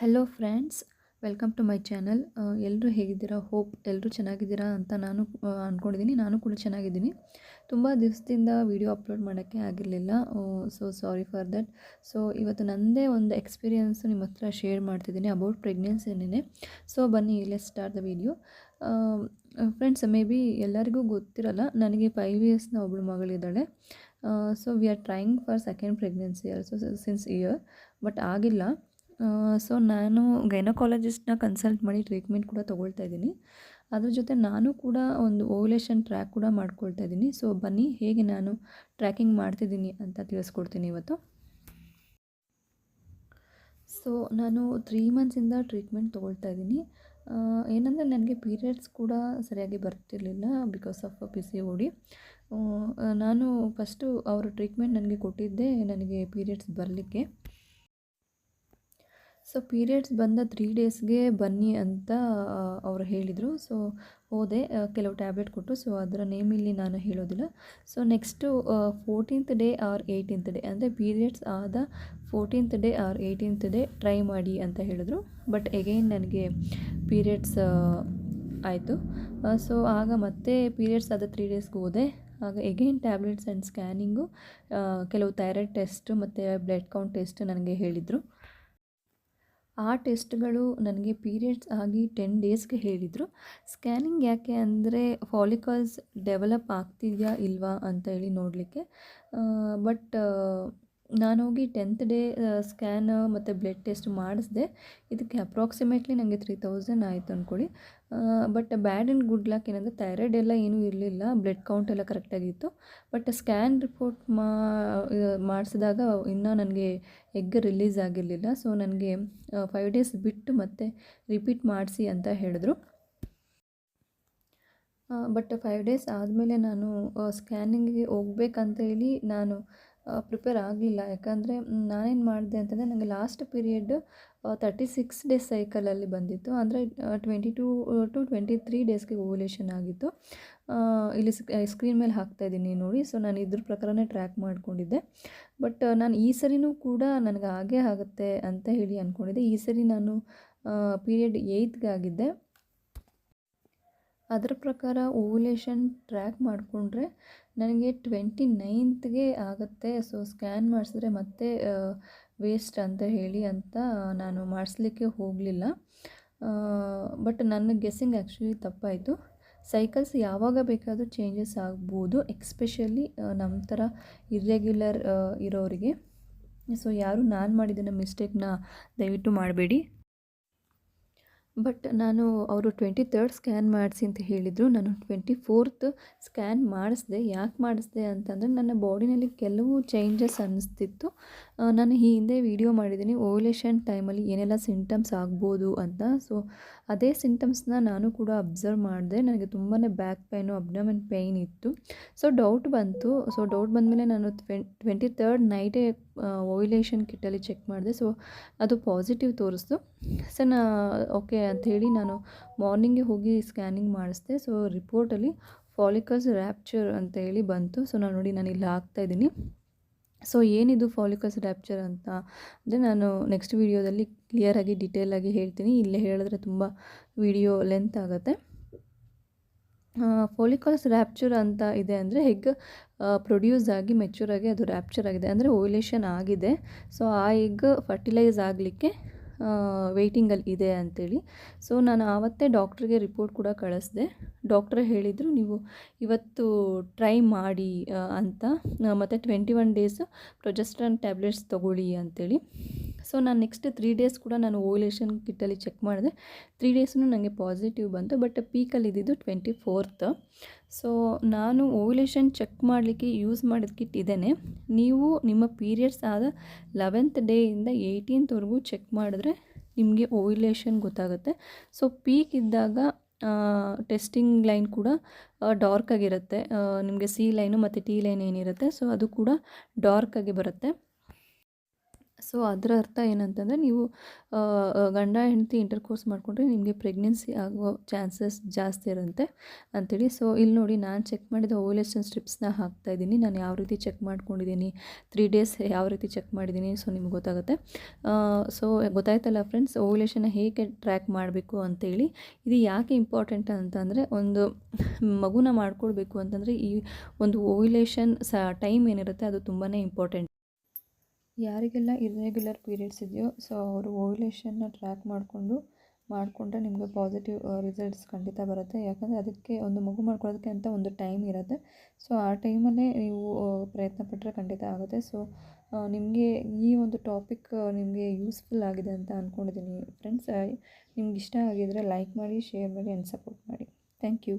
Hello friends welcome to my channel ಎಲ್ಲರೂ ಹೇಗಿದ್ದೀರಾ? Hope ಎಲ್ಲರೂ ಚೆನ್ನಾಗಿದ್ದೀರಾ ಅಂತ ನಾನು ಅಂದ್ಕೊಂಡಿದ್ದೀನಿ ನಾನು ಕೂಡ ಚೆನ್ನಾಗಿದ್ದೀನಿ. ತುಂಬ ದಿವಸದಿಂದ ವೀಡಿಯೋ ಅಪ್ಲೋಡ್ ಮಾಡೋಕ್ಕೆ ಆಗಿರಲಿಲ್ಲ. So sorry for that so ಇವತ್ತು ನನ್ನದೇ ಒಂದು ಎಕ್ಸ್ಪೀರಿಯನ್ಸು ನಿಮ್ಮ ಹತ್ರ ಶೇರ್ ಮಾಡ್ತಿದ್ದೀನಿ ಅಬೌಟ್ ಪ್ರೆಗ್ನೆನ್ಸಿನೇ ಸೊ ಬನ್ನಿ ಇಲ್ಲೇ start the video friends maybe ಎಲ್ಲರಿಗೂ ಗೊತ್ತಿರಲ್ಲ, ನನಗೆ ಫೈವ್ ಇಯರ್ಸ್ನ ಒಬ್ಬಳು ಮಗಳಿದ್ದಾಳೆ. So we are trying for second pregnancy also since year but ಆಗಿಲ್ಲ. ಸೊ ನಾನು ಗೈನಕಾಲಜಿಸ್ಟ್ನ ಕನ್ಸಲ್ಟ್ ಮಾಡಿ ಟ್ರೀಟ್ಮೆಂಟ್ ಕೂಡ ತೊಗೊಳ್ತಾ ಇದ್ದೀನಿ. ಅದ್ರ ಜೊತೆ ನಾನು ಕೂಡ ಒಂದು ಓವ್ಯುಲೇಷನ್ ಟ್ರ್ಯಾಕ್ ಕೂಡ ಮಾಡ್ಕೊಳ್ತಾ ಇದ್ದೀನಿ. ಸೊ ಬನ್ನಿ, ಹೇಗೆ ನಾನು ಟ್ರ್ಯಾಕಿಂಗ್ ಮಾಡ್ತಿದ್ದೀನಿ ಅಂತ ತಿಳಿಸ್ಕೊಡ್ತೀನಿ ಇವತ್ತು. ಸೊ ನಾನು ತ್ರೀ ಮಂತ್ಸಿಂದ ಟ್ರೀಟ್ಮೆಂಟ್ ತೊಗೊಳ್ತಾ ಇದ್ದೀನಿ. ಏನಂದರೆ ನನಗೆ ಪೀರಿಯಡ್ಸ್ ಕೂಡ ಸರಿಯಾಗಿ ಬರ್ತಿರಲಿಲ್ಲ because of P C O D ನಾನು ಫಸ್ಟು ಅವರು ಟ್ರೀಟ್ಮೆಂಟ್ ನನಗೆ ಕೊಟ್ಟಿದ್ದೆ, ನನಗೆ ಪೀರಿಯಡ್ಸ್ ಬರಲಿಕ್ಕೆ. ಸೊ ಪೀರಿಯಡ್ಸ್ ಬಂದ ತ್ರೀ ಡೇಸ್ಗೆ ಬನ್ನಿ ಅಂತ ಅವರು ಹೇಳಿದರು. ಸೊ ಹೋದೆ ಕೆಲವು ಟ್ಯಾಬ್ಲೆಟ್ ಕೊಟ್ಟು. ಸೊ ಅದರ ನೇಮ್ ಇಲ್ಲಿ ನಾನು ಹೇಳೋದಿಲ್ಲ. So next fourteenth day or eighteenth day ಅಂದರೆ ಪೀರಿಯಡ್ಸ್ ಆದ fourteenth day or eighteenth day try ಮಾಡಿ ಅಂತ ಹೇಳಿದ್ರು. ಬಟ್ ಎಗೈನ್ ನನಗೆ ಪೀರಿಯಡ್ಸ್ ಆಯಿತು. ಸೊ ಆಗ ಮತ್ತೆ ಪೀರಿಯಡ್ಸ್ ಆದ ತ್ರೀ ಡೇಸ್ಗೆ ಹೋದೆ. ಆಗ ಎಗೈನ್ ಟ್ಯಾಬ್ಲೆಟ್ಸ್ ಆ್ಯಂಡ್ ಸ್ಕ್ಯಾನಿಂಗು ಕೆಲವು ಥೈರಾಯ್ಡ್ ಟೆಸ್ಟು ಮತ್ತು ಬ್ಲಡ್ ಕೌಂಟ್ ಟೆಸ್ಟ್ ನನಗೆ ಹೇಳಿದರು. ಆ ಟೆಸ್ಟ್ಗಳು ನನಗೆ ಪೀರಿಯಡ್ಸ್ ಆಗಿ ಟೆನ್ ಡೇಸ್ಗೆ ಹೇಳಿದರು. ಸ್ಕ್ಯಾನಿಂಗ್ ಯಾಕೆ ಅಂದರೆ ಫಾಲಿಕಲ್ಸ್ ಡೆವಲಪ್ ಆಗ್ತಿದೆಯಾ ಇಲ್ವಾ ಅಂತ ಹೇಳಿ ನೋಡಲಿಕ್ಕೆ. ಬಟ್ ನಾನು ಹೋಗಿ ಟೆಂತ್ ಡೇ ಸ್ಕ್ಯಾನ್ ಮತ್ತು ಬ್ಲಡ್ ಟೆಸ್ಟ್ ಮಾಡಿಸಿದೆ. ಇದಕ್ಕೆ ಅಪ್ರಾಕ್ಸಿಮೇಟ್ಲಿ ನನಗೆ ತ್ರೀ ತೌಸಂಡ್ ಆಯಿತು ಅಂದ್ಕೊಳ್ಳಿ but bad and good luck ಏನಂದರೆ ಥೈರಾಯ್ಡ್ ಎಲ್ಲ ಏನೂ ಇರಲಿಲ್ಲ, ಬ್ಲಡ್ ಕೌಂಟ್ ಎಲ್ಲ ಕರೆಕ್ಟಾಗಿತ್ತು ಬಟ್ ಸ್ಕ್ಯಾನ್ ರಿಪೋರ್ಟ್ ಮಾ ಮಾಡಿಸಿದಾಗ ಇನ್ನೂ ನನಗೆ ಎಗ್ ರಿಲೀಸ್ ಆಗಿರಲಿಲ್ಲ. ಸೊ ನನಗೆ ಫೈವ್ ಡೇಸ್ ಬಿಟ್ಟು ಮತ್ತೆ ರಿಪೀಟ್ ಮಾಡಿಸಿ ಅಂತ ಹೇಳಿದ್ರು. ಬಟ್ ಫೈವ್ ಡೇಸ್ ಆದಮೇಲೆ ನಾನು ಸ್ಕ್ಯಾನಿಂಗಿಗೆ ಹೋಗ್ಬೇಕಂತ ಹೇಳಿ ನಾನು ಪ್ರಿಪೇರ್ ಆಗಲಿಲ್ಲ. ಯಾಕಂದರೆ ನಾನೇನು ಮಾಡಿದೆ ಅಂತಂದರೆ ನನಗೆ last period thirty six days ಸೈಕಲಲ್ಲಿ ಬಂದಿತ್ತು. ಅಂದರೆ twenty two to twenty three ಡೇಸ್ಗೆ ಓವ್ಯುಲೇಷನ್ ಆಗಿತ್ತು. ಇಲ್ಲಿ ಸ್ಕ್ರೀನ್ ಮೇಲೆ ಹಾಕ್ತಾಯಿದ್ದೀನಿ ನೋಡಿ. ಸೊ ನಾನು ಇದ್ರ ಪ್ರಕಾರನೇ ಟ್ರ್ಯಾಕ್ ಮಾಡಿಕೊಂಡಿದ್ದೆ. ಬಟ್ ನಾನು ಈ ಸರಿನೂ ಕೂಡ ನನಗೆ ಆಗೇ ಆಗುತ್ತೆ ಅಂತ ಹೇಳಿ ಅಂದ್ಕೊಂಡಿದ್ದೆ ಈ ಸರಿ ನಾನು ಪೀರಿಯಡ್ ಏಯ್ತ್ಗೆ ಆಗಿದ್ದೆ. ಅದರ ಪ್ರಕಾರ ಓವುಲೇಷನ್ ಟ್ರ್ಯಾಕ್ ಮಾಡಿಕೊಂಡ್ರೆ ನನಗೆ ಟ್ವೆಂಟಿ ನೈನ್ತ್ಗೆ ಆಗುತ್ತೆ. ಸೊ, ಸ್ಕ್ಯಾನ್ ಮಾಡಿಸಿದ್ರೆ ಮತ್ತೆ ವೇಸ್ಟ್ ಅಂತ ಹೇಳಿ ಅಂತ ನಾನು ಮಾಡಿಸ್ಲಿಕ್ಕೆ ಹೋಗಲಿಲ್ಲ. ಬಟ್ ನನ್ನ ಗೆಸ್ಸಿಂಗ್ ಆ್ಯಕ್ಚುಲಿ ತಪ್ಪಾಯಿತು. ಸೈಕಲ್ಸ್ ಯಾವಾಗ ಬೇಕಾದರೂ ಚೇಂಜಸ್ ಆಗ್ಬೋದು, ಎಕ್ಸ್ಪೆಷಲಿ ನಮ್ಮ ಥರ ಇರ್ರೆಗ್ಯುಲರ್ ಇರೋರಿಗೆ. ಸೊ, ಯಾರು ನಾನು ಮಾಡಿದ್ದನ್ನು ಮಿಸ್ಟೇಕ್ನ ದಯವಿಟ್ಟು ಮಾಡಬೇಡಿ. ಬಟ್ ನಾನು ಅವರು ಟ್ವೆಂಟಿ ತರ್ಡ್ ಸ್ಕ್ಯಾನ್ ಮಾಡಿಸಿ ಅಂತ ಹೇಳಿದರು. ನಾನು ಟ್ವೆಂಟಿ ಫೋರ್ತ್ ಸ್ಕ್ಯಾನ್ ಮಾಡಿಸ್ದೆ. ಯಾಕೆ ಮಾಡಿಸ್ದೆ ಅಂತಂದರೆ ನನ್ನ ಬಾಡಿನಲ್ಲಿ ಕೆಲವು ಚೇಂಜಸ್ ಅನ್ನಿಸ್ತಿತ್ತು. ನಾನು ಈ ಹಿಂದೆ ವಿಡಿಯೋ ಮಾಡಿದ್ದೀನಿ. ಓವ್ಯುಲೇಷನ್ ಟೈಮಲ್ಲಿ ಏನೆಲ್ಲ ಸಿಂಟಮ್ಸ್ ಆಗ್ಬೋದು ಅಂತ. ಸೊ, ಅದೇ ಸಿಂಟಮ್ಸ್ನ ನಾನು ಕೂಡ ಅಬ್ಸರ್ವ್ ಮಾಡಿದೆ. ನನಗೆ ತುಂಬಾ ಬ್ಯಾಕ್ ಪೈನು, ಅಬ್ಡಮನ್ ಪೇಯ್ನ್ ಇತ್ತು. ಸೊ, ಡೌಟ್ ಬಂತು. ಸೊ, ಡೌಟ್ ಬಂದಮೇಲೆ ನಾನು ಟ್ವೆಂ ಟ್ವೆಂಟಿ ತರ್ಡ್ ನೈಟೇ ಓವ್ಯುಲೇಷನ್ ಕಿಟ್ಟಲ್ಲಿ ಚೆಕ್ ಮಾಡಿದೆ. ಸೊ, ಅದು ಪಾಸಿಟಿವ್ ತೋರಿಸ್ತು. ಸೊ, ನಾ, ಓಕೆ ಅಂಥೇಳಿ ನಾನು ಮಾರ್ನಿಂಗೇ ಹೋಗಿ ಸ್ಕ್ಯಾನಿಂಗ್ ಮಾಡಿಸ್ದೆ. ಸೊ ರಿಪೋರ್ಟಲ್ಲಿ ಫಾಲಿಕಲ್ಸ್ ರ್ಯಾಪ್ಚರ್ ಅಂತ ಹೇಳಿ ಬಂತು. ಸೊ ನಾನು ನೋಡಿ ನಾನು ಇಲ್ಲಿ ಹಾಕ್ತಾಯಿದ್ದೀನಿ ಸೊ ಏನಿದು ಫಾಲಿಕಲ್ಸ್ ರ್ಯಾಪ್ಚರ್ ಅಂತ ಅಂದರೆ ನಾನು ನೆಕ್ಸ್ಟ್ ವೀಡಿಯೋದಲ್ಲಿ ಕ್ಲಿಯರಾಗಿ ಡಿಟೇಲಾಗಿ ಹೇಳ್ತೀನಿ. ಇಲ್ಲೇ ಹೇಳಿದ್ರೆ ತುಂಬ ವಿಡಿಯೋ ಲೆಂತ್ ಆಗುತ್ತೆ. ಫೋಲಿಕಲ್ಸ್ ರ್ಯಾಪ್ಚರ್ ಅಂತ ಇದೆ ಅಂದರೆ ಹೆಗ್ ಪ್ರೊಡ್ಯೂಸ್ ಆಗಿ ಮೆಚ್ಯೂರ್ ಆಗಿ ಅದು ರ್ಯಾಪ್ಚರ್ ಆಗಿದೆ. ಅಂದರೆ ಓವ್ಯುಲೇಷನ್ ಆಗಿದೆ. ಸೊ ಆ ಎಗ್ ಫರ್ಟಿಲೈಸ್ ಆಗಲಿಕ್ಕೆ ವೆಯ್ಟಿಂಗಲ್ಲಿ ಇದೆ ಅಂಥೇಳಿ ಸೊ ನಾನು ಆವತ್ತೇ ಡಾಕ್ಟ್ರಿಗೆ ರಿಪೋರ್ಟ್ ಕೂಡ ಕಳಿಸ್ದೆ. ಡಾಕ್ಟ್ರ್ ಹೇಳಿದರು, ನೀವು ಇವತ್ತು ಟ್ರೈ ಮಾಡಿ ಅಂತ. ಮತ್ತು twenty one days progesterone tablets ತೊಗೊಳ್ಳಿ ಅಂಥೇಳಿ ಸೊ ನಾನು ನೆಕ್ಸ್ಟ್ ತ್ರೀ ಡೇಸ್ ಕೂಡ ನಾನು ಓವ್ಯುಲೇಷನ್ ಕಿಟ್ಟಲ್ಲಿ ಚೆಕ್ ಮಾಡಿದೆ. ತ್ರೀ ಡೇಸ್ನು ನನಗೆ ಪಾಸಿಟಿವ್ ಬಂತು ಬಟ್ ಪೀಕಲ್ಲಿ ಇದ್ದಿದ್ದು ಟ್ವೆಂಟಿ ಫೋರ್ತ್ ಸೊ ನಾನು ಓವ್ಯುಲೇಷನ್ ಚೆಕ್ ಮಾಡಲಿಕ್ಕೆ ಯೂಸ್ ಮಾಡಿದ ಕಿಟ್ ಇದೇನೆ. ನೀವು ನಿಮ್ಮ ಪೀರಿಯಡ್ಸ್ ಆದ ಲೆವೆಂತ್ ಡೇಯಿಂದ ಏಯ್ಟೀನ್ತ್ವರೆಗೂ ಚೆಕ್ ಮಾಡಿದ್ರೆ ನಿಮಗೆ ಓವ್ಯುಲೇಷನ್ ಗೊತ್ತಾಗುತ್ತೆ. ಸೊ ಪೀಕ್ ಇದ್ದಾಗ ಟೆಸ್ಟಿಂಗ್ ಲೈನ್ ಕೂಡ ಡಾರ್ಕ್ ಆಗಿರುತ್ತೆ. ನಿಮಗೆ ಸಿ ಲೈನು ಮತ್ತು ಟಿ ಲೈನ್ ಏನಿರುತ್ತೆ ಸೊ ಅದು ಕೂಡ ಡಾರ್ಕ್ ಆಗಿ ಬರುತ್ತೆ. ಸೊ, ಅದರ ಅರ್ಥ ಏನಂತಂದರೆ ನೀವು ಗಂಡ, ಹೆಂಡತಿ ಇಂಟರ್ ಕೋರ್ಸ್ ಮಾಡಿಕೊಂಡ್ರೆ ನಿಮಗೆ ಪ್ರೆಗ್ನೆನ್ಸಿ ಆಗೋ ಚಾನ್ಸಸ್ ಜಾಸ್ತಿ ಇರುತ್ತೆ ಅಂಥೇಳಿ ಸೊ, ಇಲ್ಲಿ ನೋಡಿ ನಾನು ಚೆಕ್ ಮಾಡಿದ ಓವ್ಯುಲೇಷನ್ ಸ್ಟ್ರಿಪ್ಸ್ನ ಹಾಕ್ತಾ ಇದ್ದೀನಿ. ನಾನು ಯಾವ ರೀತಿ ಚೆಕ್ ಮಾಡ್ಕೊಂಡಿದ್ದೀನಿ ತ್ರೀ ಡೇಸ್ ಯಾವ ರೀತಿ ಚೆಕ್ ಮಾಡಿದ್ದೀನಿ, ಸೊ, ನಿಮ್ಗೆ ಗೊತ್ತಾಗುತ್ತೆ. ಸೊ, ಗೊತ್ತಾಯ್ತಲ್ಲ ಫ್ರೆಂಡ್ಸ್ ಓವ್ಯುಲೇಷನ್ನ ಹೇಗೆ ಟ್ರ್ಯಾಕ್ ಮಾಡಬೇಕು ಅಂತೇಳಿ. ಇದು ಯಾಕೆ ಇಂಪಾರ್ಟೆಂಟ್ ಅಂತಂದರೆ ಒಂದು ಮಗುನ ಮಾಡ್ಕೊಳ್ಬೇಕು ಅಂತಂದರೆ ಈ ಒಂದು ಓವ್ಯುಲೇಷನ್ ಸ ಟೈಮ್ ಏನಿರುತ್ತೆ ಅದು ತುಂಬಾ ಇಂಪಾರ್ಟೆಂಟ್ ಯಾರಿಗೆಲ್ಲ ಇರ್ರೆಗ್ಯುಲರ್ ಪೀರಿಯಡ್ಸ್ ಇದೆಯೋ ಸೊ ಅವರು ಓವ್ಯುಲೇಷನ್ನ ಟ್ರ್ಯಾಕ್ ಮಾಡಿಕೊಂಡು, ಮಾಡಿಕೊಂಡ್ರೆ ನಿಮಗೆ ಪಾಸಿಟಿವ್ ರಿಸಲ್ಟ್ಸ್ ಖಂಡಿತ ಬರುತ್ತೆ. ಯಾಕಂದರೆ ಅದಕ್ಕೆ ಒಂದು ಮಗು ಮಾಡ್ಕೊಳ್ಳೋದಕ್ಕೆ ಅಂತ ಒಂದು ಟೈಮ್ ಇರುತ್ತೆ. ಸೊ ಆ ಟೈಮಲ್ಲೇ ನೀವು ಪ್ರಯತ್ನ ಪಟ್ಟರೆ ಖಂಡಿತ ಆಗುತ್ತೆ. ಸೊ ನಿಮಗೆ ಈ ಒಂದು ಟಾಪಿಕ್ ನಿಮಗೆ ಯೂಸ್ಫುಲ್ ಆಗಿದೆ ಅಂತ ಅಂದ್ಕೊಂಡಿದ್ದೀನಿ ಫ್ರೆಂಡ್ಸ್ ನಿಮ್ಗೆ ಇಷ್ಟ ಆಗಿದರೆ ಲೈಕ್ ಮಾಡಿ ಶೇರ್ ಮಾಡಿ ಆ್ಯಂಡ್ ಸಪೋರ್ಟ್ ಮಾಡಿ. Thank you